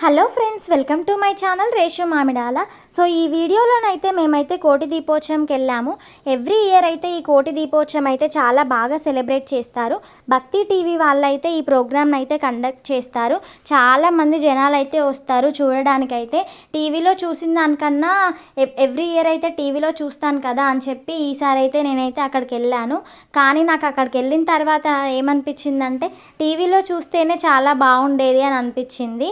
Hello friends welcome to my channel Reshu Mamidala. So ఈ వీడియోలోనైతే మేమైతే కోటి దీపోత్సవంకి వెళ్ళాము. ఎవ్రీ ఇయర్ అయితే ఈ కోటి దీపోత్సవం అయితే చాలా బాగా సెలబ్రేట్ చేస్తారు. భక్తి టీవీ వాళ్ళైతే ఈ ప్రోగ్రామ్ని అయితే కండక్ట్ చేస్తారు. చాలా మంది జనాలు అయితే వస్తారు చూడడానికైతే. టీవీలో చూసిన దానికన్నా ఎవ్రీ ఇయర్ అయితే టీవీలో చూస్తాను కదా అని చెప్పి ఈసారి అయితే నేనైతే అక్కడికి వెళ్ళాను. కానీ నాకు అక్కడికి వెళ్ళిన తర్వాత ఏమనిపించిందంటే టీవీలో చూస్తేనే చాలా బాగుండేది అని అనిపించింది.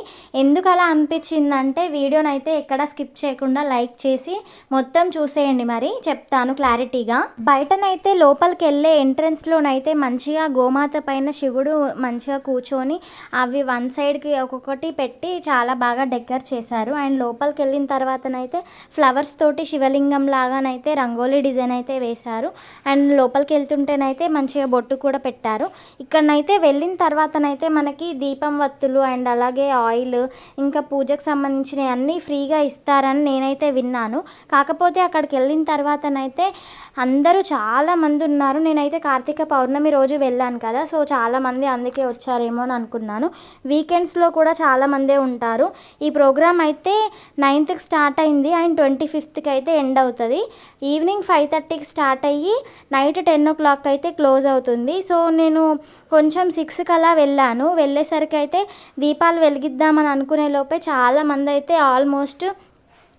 ఎందుకు అలా అనిపించిందంటే వీడియోని అయితే ఎక్కడ స్కిప్ చేయకుండా లైక్ చేసి మొత్తం చూసేయండి మరి. చెప్తాను క్లారిటీగా. బయటనైతే లోపలికి వెళ్ళే ఎంట్రన్స్లోనైతే మంచిగా గోమాత పైన శివుడు మంచిగా కూర్చొని అవి వన్ సైడ్కి ఒక్కొక్కటి పెట్టి చాలా బాగా డెకర్ చేశారు. అండ్ లోపలికి వెళ్ళిన తర్వాతనైతే ఫ్లవర్స్ తోటి శివలింగం లాగానైతే రంగోలీ డిజైన్ అయితే వేశారు. అండ్ లోపలికి వెళ్తుంటేనైతే మంచిగా బొట్టు కూడా పెట్టారు. ఇక్కడనైతే వెళ్ళిన తర్వాతనైతే మనకి దీపం వత్తులు అండ్ అలాగే ఆయిల్ ఇంకా పూజకు సంబంధించినవి అన్నీ ఫ్రీగా ఇస్తారని నేనైతే విన్నాను. కాకపోతే అక్కడికి వెళ్ళిన తర్వాతనైతే అందరూ చాలా మంది ఉన్నారు. నేనైతే కార్తీక పౌర్ణమి రోజు వెళ్ళాను కదా సో చాలామంది అందుకే వచ్చారేమో అని అనుకున్నాను. వీకెండ్స్లో కూడా చాలామందే ఉంటారు. ఈ ప్రోగ్రామ్ అయితే నైన్త్కి స్టార్ట్ అయింది. అండ్ ట్వంటీ ఫిఫ్త్కి అయితే ఎండ్ అవుతుంది. ఈవినింగ్ ఫైవ్ థర్టీకి స్టార్ట్ అయ్యి నైట్ టెన్ ఓ క్లాక్ అయితే క్లోజ్ అవుతుంది. సో నేను కొంచెం సిక్స్కి అలా వెళ్ళాను. వెళ్ళేసరికి అయితే దీపాలు వెలిగిద్దామని అనుకునే లోపే చాలామంది అయితే ఆల్మోస్ట్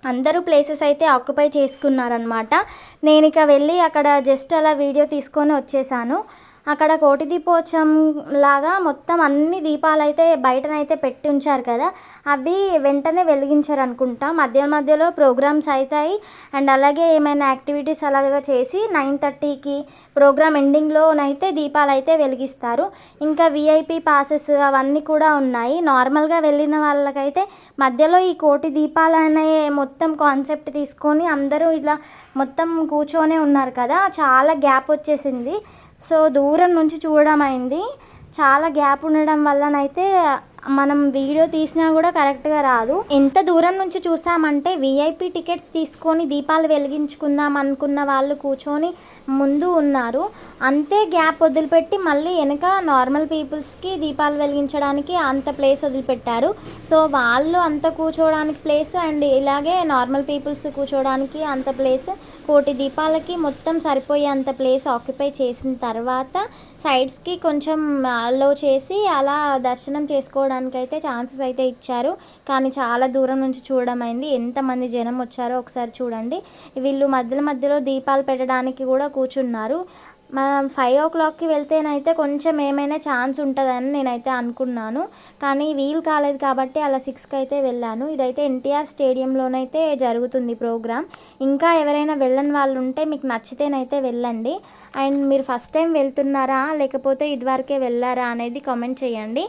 అందరూ ప్లేసెస్ అయితే ఆక్యుపై చేసుకున్నారనమాట నేను ఇక వెళ్ళి అక్కడ జస్ట్ అలా వీడియో తీసుకొని వచ్చేసాను. అక్కడ కోటి దీపోత్సవం లాగా మొత్తం అన్ని దీపాలు అయితే బయటనైతే పెట్టి ఉంచారు కదా అవి వెంటనే వెలిగించారు అనుకుంటా. మధ్య మధ్యలో ప్రోగ్రామ్స్ అవుతాయి అండ్ అలాగే ఏమైనా యాక్టివిటీస్ అలాగా చేసి నైన్ థర్టీకి ప్రోగ్రామ్ ఎండింగ్లోనైతే దీపాలు అయితే వెలిగిస్తారు. ఇంకా విఐపి పాసెస్ అవన్నీ కూడా ఉన్నాయి. నార్మల్గా వెళ్ళిన వాళ్ళకైతే మధ్యలో ఈ కోటి దీపాలు అనే మొత్తం కాన్సెప్ట్ తీసుకొని అందరూ ఇలా మొత్తం కూర్చొనే ఉన్నారు కదా చాలా గ్యాప్ వచ్చేసింది. సో దూరం నుంచి చూడడం అయింది చాలా గ్యాప్ ఉండడం వల్లనైతే మనం వీడియో తీసినా కూడా కరెక్ట్గా రాదు. ఎంత దూరం నుంచి చూసామంటే విఐపి టికెట్స్ తీసుకొని దీపాలు వెలిగించుకుందాం అనుకున్న వాళ్ళు కూర్చొని ముందు ఉన్నారు. అంతే గ్యాప్ వదిలిపెట్టి మళ్ళీ వెనక నార్మల్ పీపుల్స్కి దీపాలు వెలిగించడానికి అంత ప్లేస్ వదిలిపెట్టారు. సో వాళ్ళు అంత కూర్చోవడానికి ప్లేస్ అండ్ ఇలాగే నార్మల్ పీపుల్స్ కూర్చోవడానికి అంత ప్లేస్ కోటి దీపాలకి మొత్తం సరిపోయే అంత ప్లేస్ ఆక్యుపై చేసిన తర్వాత సైడ్స్కి కొంచెం లో చేసి అలా దర్శనం చేసుకోవడానికి అయితే ఛాన్సెస్ అయితే ఇచ్చారు. కానీ చాలా దూరం నుంచి చూడడం అయింది. ఎంతమంది జనం వచ్చారో ఒకసారి చూడండి. వీళ్ళు మధ్యలో మధ్యలో దీపాలు పెట్టడానికి కూడా కూర్చున్నారు. మనం ఫైవ్ ఓ క్లాక్కి వెళ్తేనైతే కొంచెం ఏమైనా ఛాన్స్ ఉంటుందని నేనైతే అనుకున్నాను. కానీ వీలు కాలేదు కాబట్టి అలా సిక్స్కి అయితే వెళ్ళాను. ఇదైతే ఎన్టీఆర్ స్టేడియంలోనైతే జరుగుతుంది ప్రోగ్రామ్ ఇంకా ఎవరైనా వెళ్ళని వాళ్ళు ఉంటే మీకు నచ్చితేనైతే వెళ్ళండి. అండ్ మీరు ఫస్ట్ టైం వెళ్తున్నారా లేకపోతే ఇదివరకే వెళ్ళారా అనేది కామెంట్ చేయండి.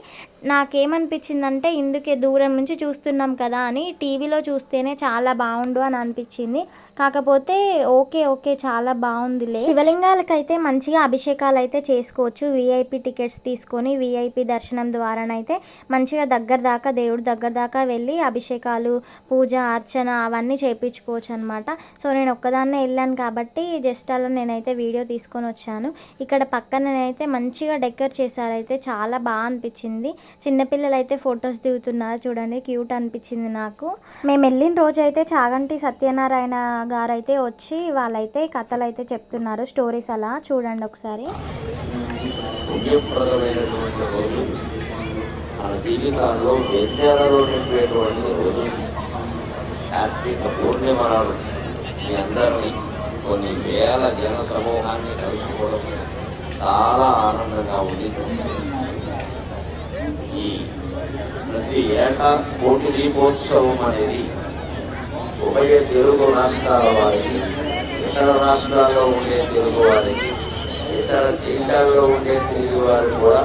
నాకేమనిపించిందంటే ఇందుకే దూరం నుంచి చూస్తున్నాం కదా అని టీవీలో చూస్తేనే చాలా బాగుండు అని అనిపించింది. కాకపోతే ఓకే ఓకే చాలా బాగుందిలే. శివలింగాలకైతే మంచిగా అభిషేకాలు అయితే చేసుకోవచ్చు విఐపి టికెట్స్ తీసుకొని విఐపి దర్శనం ద్వారానైతే మంచిగా దగ్గర దాకా దేవుడు దగ్గర దాకా వెళ్ళి అభిషేకాలు పూజ అర్చన అవన్నీ చేయించుకోవచ్చు అనమాట సో నేను ఒక్కదాన్నే వెళ్ళాను కాబట్టి జస్ట్ అలా నేనైతే వీడియో తీసుకొని వచ్చాను. ఇక్కడ పక్కన నేనైతే మంచిగా డెకర్ చేశారైతే చాలా బాగా అనిపించింది. చిన్నపిల్లలు అయితే ఫొటోస్ దిగుతున్నారు చూడండి క్యూట్ అనిపించింది నాకు. మేము వెళ్ళిన రోజు అయితే చాగంటి సత్యనారాయణ గారు అయితే వచ్చి వాళ్ళైతే కథలు అయితే చెప్తున్నారు స్టోరీస్ అలా చూ చూడండి ఒకసారి. మన జీవితాల్లో యజ్ఞాలలో నింపేటువంటి రోజు. కార్తీక పూర్ణిమ నాడు మీ అందరినీ కొన్ని వేల జన సమూహాన్ని కలుసుకోవడం చాలా ఆనందంగా ఉంది. ఈ ప్రతి ఏటా కోటి దీపోత్సవం అనేది ఉభయ తెలుగు రాష్ట్రాల వారికి ఇతర రాష్ట్రాల్లో ఉండే తెలుగు వారికి ఇతర దేశాల్లో ఉండే తెలుగు వారు కూడా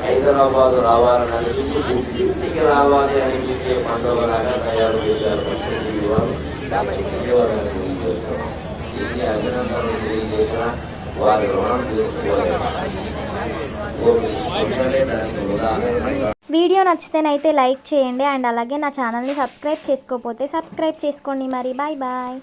హైదరాబాద్ రావాలని అనిపించి ఇంటికి రావాలి అనిపించే పండుగలాగా తయారు చేశారు తెలుగు వారు. ధన్యవాదాలు తెలియజేస్తున్నాం. అభినందనలు తెలియజేసిన వారి రుణం తీసుకోలేదు వీడియో నచ్చితేనైతే లైక్ చేయండి అండ్ అలాగే నా ఛానల్ని సబ్స్క్రైబ్ చేసుకోకపోతే సబ్స్క్రైబ్ చేసుకోండి మరి. Bye bye.